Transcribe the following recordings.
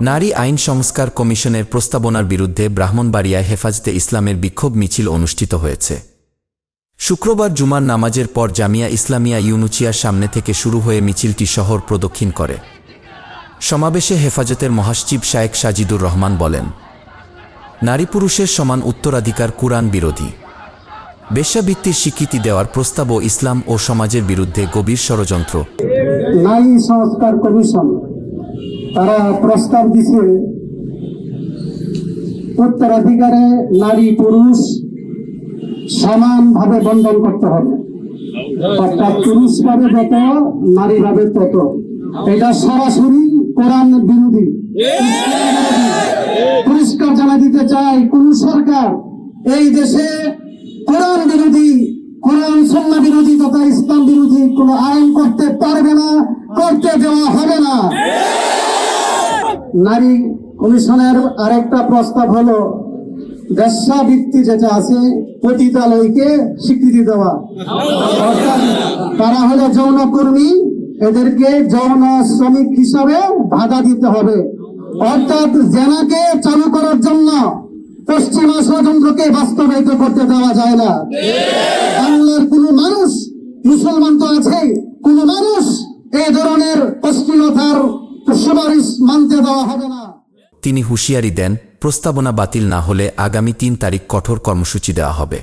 নারী আইন সংস্কার কমিশনের প্রস্তাবনার বিরুদ্ধে ব্রাহ্মণবাড়িয়ায় হেফাজতে ইসলামের বিক্ষোভ মিছিল অনুষ্ঠিত হয়েছে। শুক্রবার জুমার নামাজের পর জামিয়া ইসলামিয়া ইউনুচিয়ার সামনে থেকে শুরু হয়ে মিছিলটি শহর প্রদক্ষিণ করে। সমাবেশে হেফাজতের মহাসচিব শায়েক সাজিদুর রহমান বলেন, নারী পুরুষের সমান উত্তরাধিকার কুরআন বিরোধী। বেশ্যাবৃত্তির স্বীকৃতি দেওয়ার প্রস্তাবও ইসলাম ও সমাজের বিরুদ্ধে গভীর ষড়যন্ত্র। নারী সংস্কার কমিশন, তারা প্রস্তাব দিছে, উত্তরাধিকারে নারী পুরুষ সমানভাবে বন্টন করতে হবে। অর্থাৎ পুরুষ পাবে যত নারী পাবে তত। এটা সরাসরি কোরআন বিরোধী। পরিষ্কার জানা দিতে চাই কোন সরকার। এই দেশে কোরআন বিরোধী, কোরআন সন্না বিরোধী তথা ইসলাম বিরোধী কোন আইন করতে পারবে না, করতে দেওয়া হবে না। নারী কমিশনের আরেকটা প্রস্তাব হলো ব্যবসাবৃত্তি যেটা আছে, পতিতালয়কে স্বীকৃতি দেওয়া। অর্থাৎ তারা হলো যৌনকর্মী, এদেরকে যৌন শ্রমিক হিসাবে বাধা দিতে হবে। অর্থাৎ জেনাকে চালু করার জন্য পশ্চিমা ষড়যন্ত্রকে বাস্তবায়িত করতে দেওয়া যায় না। বাংলার কোন মানুষ মুসলমান তো আছে কোন মানুষ এই ধরনের অশ্লীলতার সুপারিশ মানতে দেওয়া হবে না। তিনি হুঁশিয়ারি দেন প্রস্তাবনা বাতিল না হলে আগামী তিন তারিখ কঠোর কর্মসূচি দেওয়া হবে।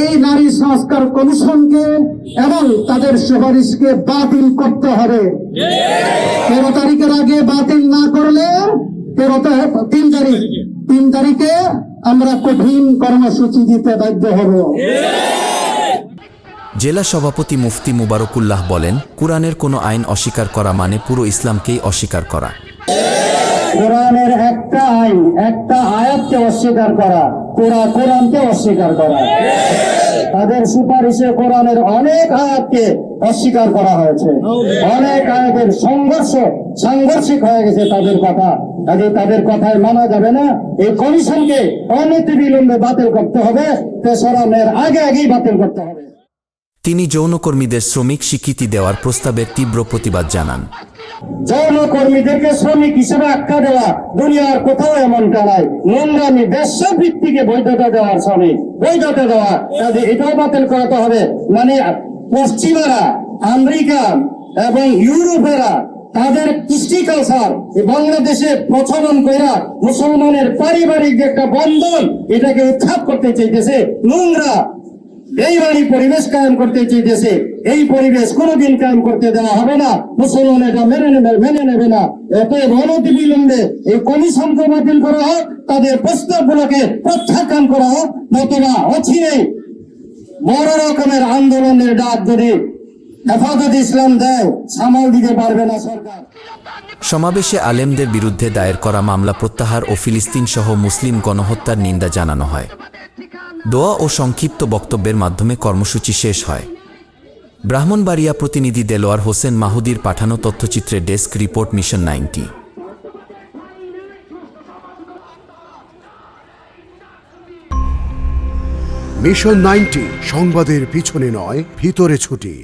এই নারী সংস্কার কমিশনকে এবং তাদের সুপারিশকে বাতিল করতে হবে। তেরো তারিখের আগে বাতিল না করলে তেরো তিন তারিখ। তিন তারিখে আমরা কঠিন কর্মসূচি দিতে বাধ্য হব। জেলা সভাপতি মুফতি মুবারকুল্লাহ বলেন, কোরআনের কোনো আইন অস্বীকার করা মানে পুরো ইসলামকেই অস্বীকার করা। কোরআনের একটা আইন, একটা আয়াতকে অস্বীকার করা, পুরা কোরআনকে অস্বীকার করা। তাদের সুপারিশে কোরআনের অনেক আয়াতকে অস্বীকার করা হয়েছে। অনেক আয়াতের সংঘর্ষ সাংঘর্ষিক হয়ে গেছে তাদের কথা। কাজে তাদের কথায় মানা যাবে না। এই কমিশনকে অনতি বিলম্বে বাতিল করতে হবে। তেসরা মেয়ের আগে আগেই বাতিল করতে হবে। তিনি যৌনকর্মীদের শ্রমিক স্বীকৃতি দেওয়ার প্রস্তাবের তীব্র প্রতিবাদ জানান। যৌন কর্মীদেরকে শ্রমিক হিসেবে আখ্যা দেওয়া, দুনিয়ার কোথাও এমনটা নাই। নোংরামি ভিত্তিকে বৈধতা দেওয়ার শ্রমিক, বৈধতা দেওয়া। কাজে এটাও বাতিল করাতে হবে। মানে পশ্চিমারা, আমেরিকা এবং ইউরোপেরা তাদের কৃষ্টি কালচার বাংলাদেশে প্রচলন কইরা মুসলমানের পারিবারিক একটা বন্ধন, এটাকে উৎখাত করতে চাইতেছে। নোংরা এইবারই পরিবেশ কায়েম করতে চেয়েছে এই পরিবেশ কোনোদিন কায়েম করতে দেওয়া হবে না। মুসলমান এটা মেনে নেবে মেনে নেবে না। অতএব অনতি বিলম্বে এই কমিশনকে বাতিল করা হোক, তাদের প্রস্তাবগুলোকে প্রত্যাখ্যান করা হোক, নতুবা অচিরে বড় রকমের আন্দোলনের ডাক যদি হেফাজত ইসলাম দেয়, সামাল দিতে পারবে না সরকার। সমাবেশে আলেমদের বিরুদ্ধে দায়ের করা মামলা প্রত্যাহার ও ফিলিস্তিন সহ মুসলিম গণহত্যার নিন্দা জানানো হয়। দোয়া ও সংক্ষিপ্ত বক্তব্যের মাধ্যমে কর্মসূচি শেষ হয়। ব্রাহ্মণবাড়িয়া প্রতিনিধি দেলোয়ার হোসেন মাহুদির পাঠানো তথ্যচিত্রে desk report mission ninety. Mission ninety, সংবাদের পিছনে নয়, ভিতরে ছুটি।